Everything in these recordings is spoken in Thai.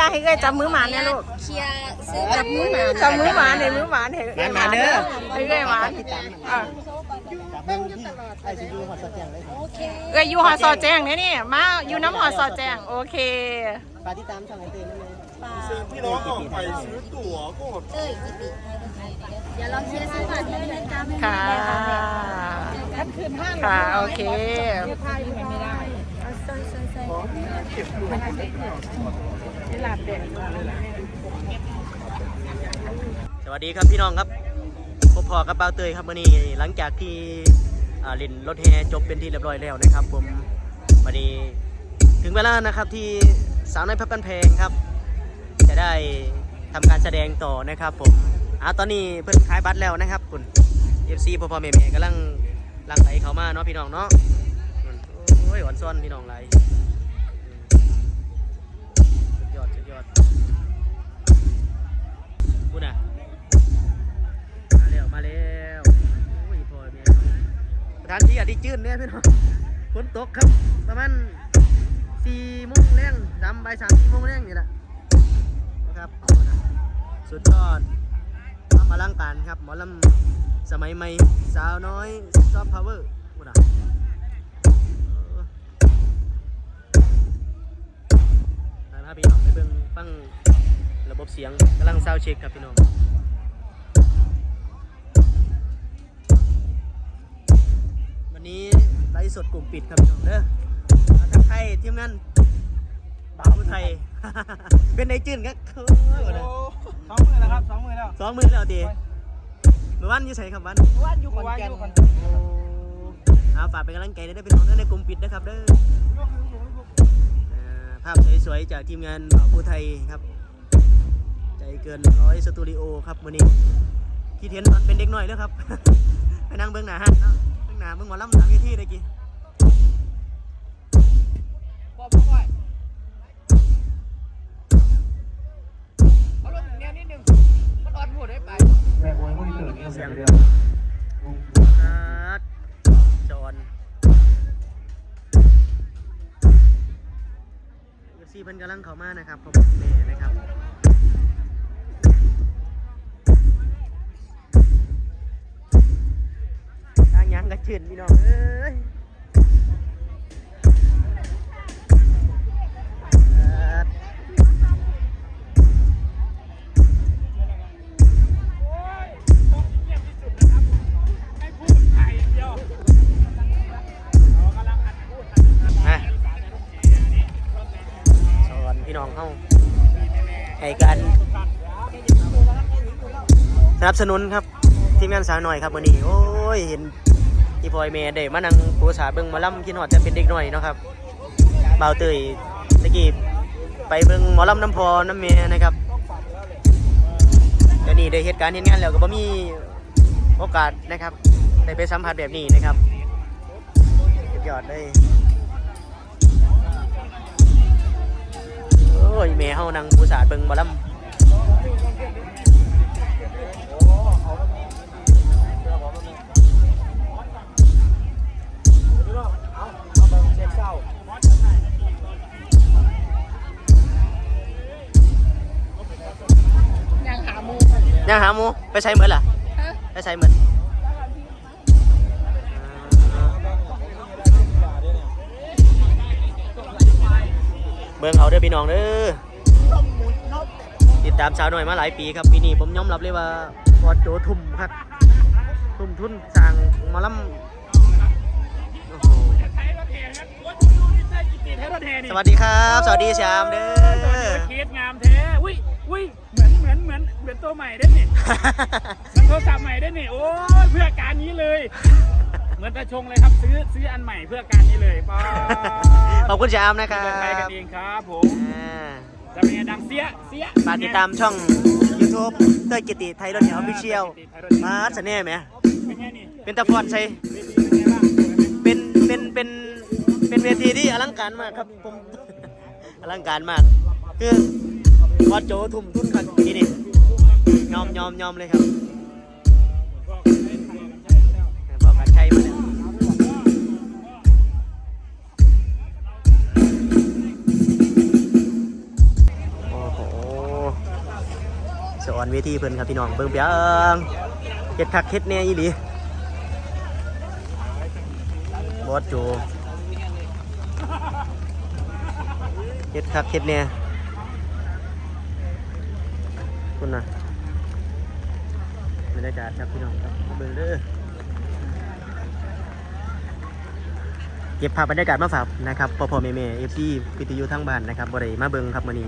ล่ะให้เอ้ยจับมือหมาเนี่ยลูกเคลียร์ซื้อกับมือหมาจับมือหมาเนี่ยมือหมาเนี่ยให้เอ้ยหมาเด้อให้เอ้ยหมาอะจากเมืองที่ไอ้สิยูฮอดสะแจงเลยครับโอเคเอ้ยอยู่หอสอแจ้งเนี่ยนี่มาอยู่น้ำหอสอแจ้งโอเคฝากติดตามช่องไอเต้นนั่นเลยปลาพี่น้องออกไปซื้อตั๋วก็เต้ยกิติเดี๋ยวเราเคลียร์ซื้อบัตรเลยนะจ๊ะไม่ค่ะได้ค่ะค่ะโอเค สวัสดีครับพี่น้องครับพบพอกับเบาเตยครับวันนี้หลังจากที่อ่าเล่นรถแห่จบเป็นที่เรียบร้อยแล้วนะครับ ผมวันนี้ถึงเวลานะครับที่สาวน้อยพับกันเพลงครับ จะได้ทำการแสดงต่อนะครับ ผมอ่าตอนนี้เพิ่นขายบัตรแล้วนะครับ คุณ FC พ่อพอแม่แม่กำลังลังไหลเข้ามาเนาะพี่น้องเนาะโอ้ยหวานซ่อนพี่น้องไหล พูดอะมาแล้วมาแล้วโอ้ยพ่อแม่สถานที่อาจจะจืดเนี่ยพี่น้องฝนตกครับ ประมาณสี่โมงแรงดำบ่ายสามสี่โมงแรงนี่แหละนะครับสุดยอดทำอลังการครับ หมอลำสมัยใหม่ สาวน้อยซอฟต์พาวเวอร์พูดอะ พาพี่น้องไปเบิ่งฟังระบบเสียงกำลังซาวด์เช็คครับพี่น้องวันนี้ไลฟ์สดกลุ่มปิดครับพี่น้องเด้อมาทักทายทีมงานบ่าวไทย เป็นในจื่นครับเฮ้ยวันนั้นสองมือแล้วครับสองมือแล้วสองมือแล้วตีเมื่อวันอยู่ใส่ครับวันว่านอยู่คนแก่นโอ้เอาฝากเป็นกำลังใจด้วยพี่น้องเด้อในกลุ่มปิดนะครับเด้อเอ่อภาพสวยๆ จากทีมงานบ่าวผู้ไทยครับ ใจเกินร้อยสตูดิโอครับมื้อนี้คิดเห็นตอนเป็นเด็กหน่อยเด้อครับ ไปนั่งเบื้องหน้าฮันเนาะเบื้องหน้าเบื้องหมอลำหลังเวทีตะกี้บอกผมหน่อยเอารถแนวนิดนึงมันอ่อนหัวได้ไปเสียงครับจอน ซีเพิ่นกำลังเข้ามานะครับผมแม่นะครับทางยังกระชืนพี่น้องเอ้ย พี่น้องเข้าให้การสนับสนุนครับทีมงานสาวหน่อยครับวันนี้ โอ้ยเห็นอีพลอยเมย์ได้มานั่งปูสาเบิ่งหมาล่ำคิดหอดจะเป็นเด็กหน่อยเนาะครับเบาเตยตะกี้ไปเบิ่งหมอลำน้ำพอน้ำเมย์นะครับเดี๋ยวนี้ได้เหตุการณ์เห็นงานแล้วก็บ่มีโอกาสนะครับได้ไปสัมผัสแบบนี้นะครับยอดเลย อ้ยแม่เฮานั่งผู้สาดเบิ่งหมอลำยังหาหมูยังหาหมูไปใช้เหมือนล่ะไปใช้เหมือน เบิ่งเอาเด้อพี่น้องเด้อติดตามสาวหน่อยมาหลายปีครับปีนี้ผมยอมรับเลยว่าพอโจทุ่มครับทุ่มทุนสร้างมอลำโอ้โหสวัสดีครับ สวัสดีชามเด้อเคสงามแท้อุ้ยอุ้ยเหมือนเหมือนเหมือนเหมือนตัวใหม่ได้เนี่ยโทรศัพท์ใหม่ได้เนี่ยโอ้เพื่อการนี้เลย เหมือนตาชงเลยครับซื้อซื้ออันใหม่เพื่อการนี้เลยป้าขอบคุณชามนะครัเดินไปกันบเองครับผมอ่าจะเป็นไงดังเสียเสียฝากติดตามช่อง YouTube เต้ยกิติไทยรถเหนียวพิเชียลมาเสน่ห์ไหม เป็นไงนี่เป็นตะพอนใช่เป็นไงบ้างเป็น เป็น เป็น เป็นเวทีที่อลังการมากครับผม อลังการมาก คือพอโจทุ่มทุนครับทีนี้ยอมยอมยอมเลยครับ อนเวทีเพิ่นครับพี่น้องเบิ่งเปียงเฮ็ดคักเฮ็ดแน่อีหลีบอสโจเฮ็ดคักเฮ็ดแน่คุณน่ะบรรยากาศครับพี่น้องครับเบิ่งเด้อเก็บภาพบรรยากาศมาฝากนะครับพ่อพ่อแม่แม่เอฟซีพิทยุทั้งบ้านนะครับบ่ได้มาเบิงครับมื้อนี้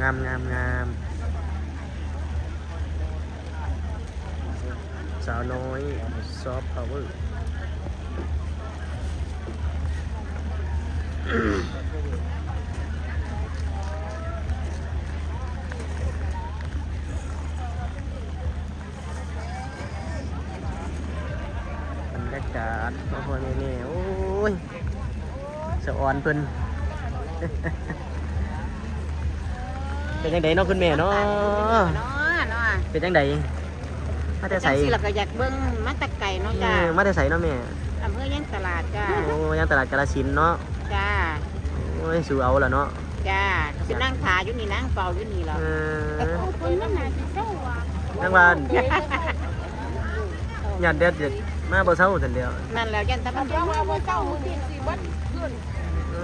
งามงามงามสาวน้อยซอฟต์พาวเวอร์บรรยากาศพ่อพ่อแม่แม่โอ้ยสะออนเพิ่น เป็นยังไงเนาะคุณแม่เนาะเนาะเนาะเป็นยังไงมาแต่ใส่งสิเราก็อยากเบิ่งมาแตะไก่เนาะจ้ามาแต่ใส่เนาะแม่อำเภอย่างตลาดจ้าโอ้ยังตลาดกาลสินเนาะจ้าโอ้ยสูเอาละเนาะจ้าสินั่งขาอยู่นี่นั่งเฝ้าอยู่นี่แหล้เอวคนมันน่าจะเศร้าว่ะนั่งบ้านยันเด็ดเด็ดมาบ่เศร้าสันเดียวนั่นแล้วยันตะมันเพราะว่าบ่เศร้ามื้อนี้สิวัดขึ้นเอ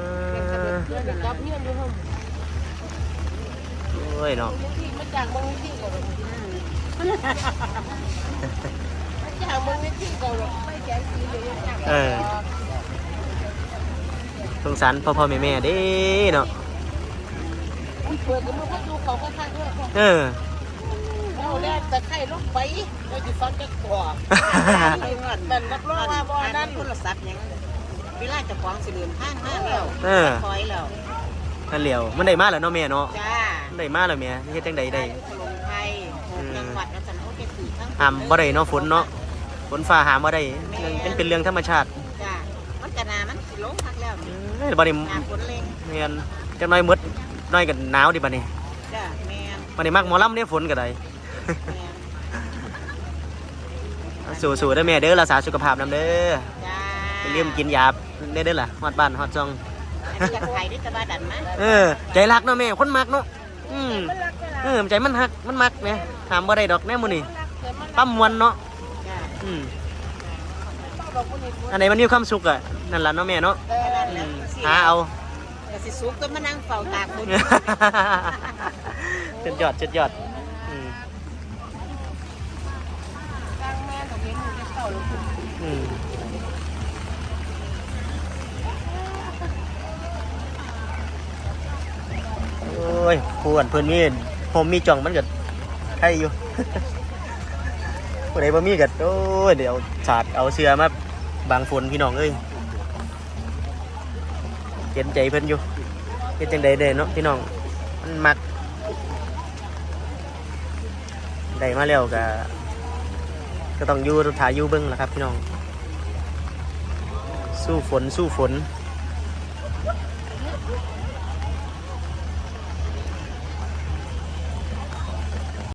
อเพื่อนกับเพื่อนอยู่ห้อง โอ้ยเนาะที่มาจากเมืองที่ก่อนมาจากเมืองที่ก่อนไปแกงสีเลยเออสงสารพ่อพ่อแม่แม่เด้เนาะเปิดกับมือพัดดูเขาข้างๆด้วยเออเอาแล้แต่ไข่ลงไปเราจะฟันจะกว่ามันรับรองว่าบ่นั้นโทรศัพท์หยังเวลาจะฟ้าของสิเดินทางมาแล้วคอยแล้ว นั่นเหลียวมันได้มาแล้วเนาะแม่เนาะจ้ามันได้มาแล้วแม่เฮ็ดจังใดได้ถล่มไทยหกจังหวัดแล้วสันโอเคถือทั้งห้ามบ่ได้เนาะฝนเนาะฝนฟ้าหามบ่ได้เป็นเป็นเรื่องธรรมชาติจ้ามันกะนามันสิลงพักแล้วเอ้ยบัดนี้หนาฝนเล็งแม่นจักหน่อยมืดน่อยก็หนาวดิบัดนี้จ้าแม่นบัดนี้มักหมอลำเนี่ยฝนก็ได้แม่นสู้ๆเด้อแม่เด้อรักษาสุขภาพนำเด้อจ้าอย่าลืมกินยาได้เด้อล่ะฮอดบ้านฮอดซ่อง อันนี้อยากไทยได้จะบ้าดันมั้ยเออ ใจรักเนาะแม่คนมักเนาะอืมเออใจมันฮักมันมักแม่ถามบ่ได้ดอกแน่มื้อนี้ปั๊มมวนเนาะจ้าอืมอันไหนมันมีความสุขอะนั่นล่ะเนาะแม่เนาะแค่นั้นอืแล้วมสิหาเอาก็สิสุกก็มานั่งเฝ้าตากบุญจุดยอดจุดยอดอืม กลางแม่ตรงนี้มันจะเศร้าลง อืม โอ้ยปวดเพื่อนมีผมมีจ่องมันก็ใครอยู่ผู้ใดบ่มีก็โอ้ยเดี๋ยวสาดเอาเสื้อมาบางฝนพี่น้องเอ้ยเห็นใจเพิ่นอยู่เฮ็ดจังใดเด้เนาะพี่น้องมันมักได้มาแล้วก็ก็ต้องอยู่ถ่ายอยู่เบิ่งล่ะครับพี่น้อง สู้ฝนสู้ฝน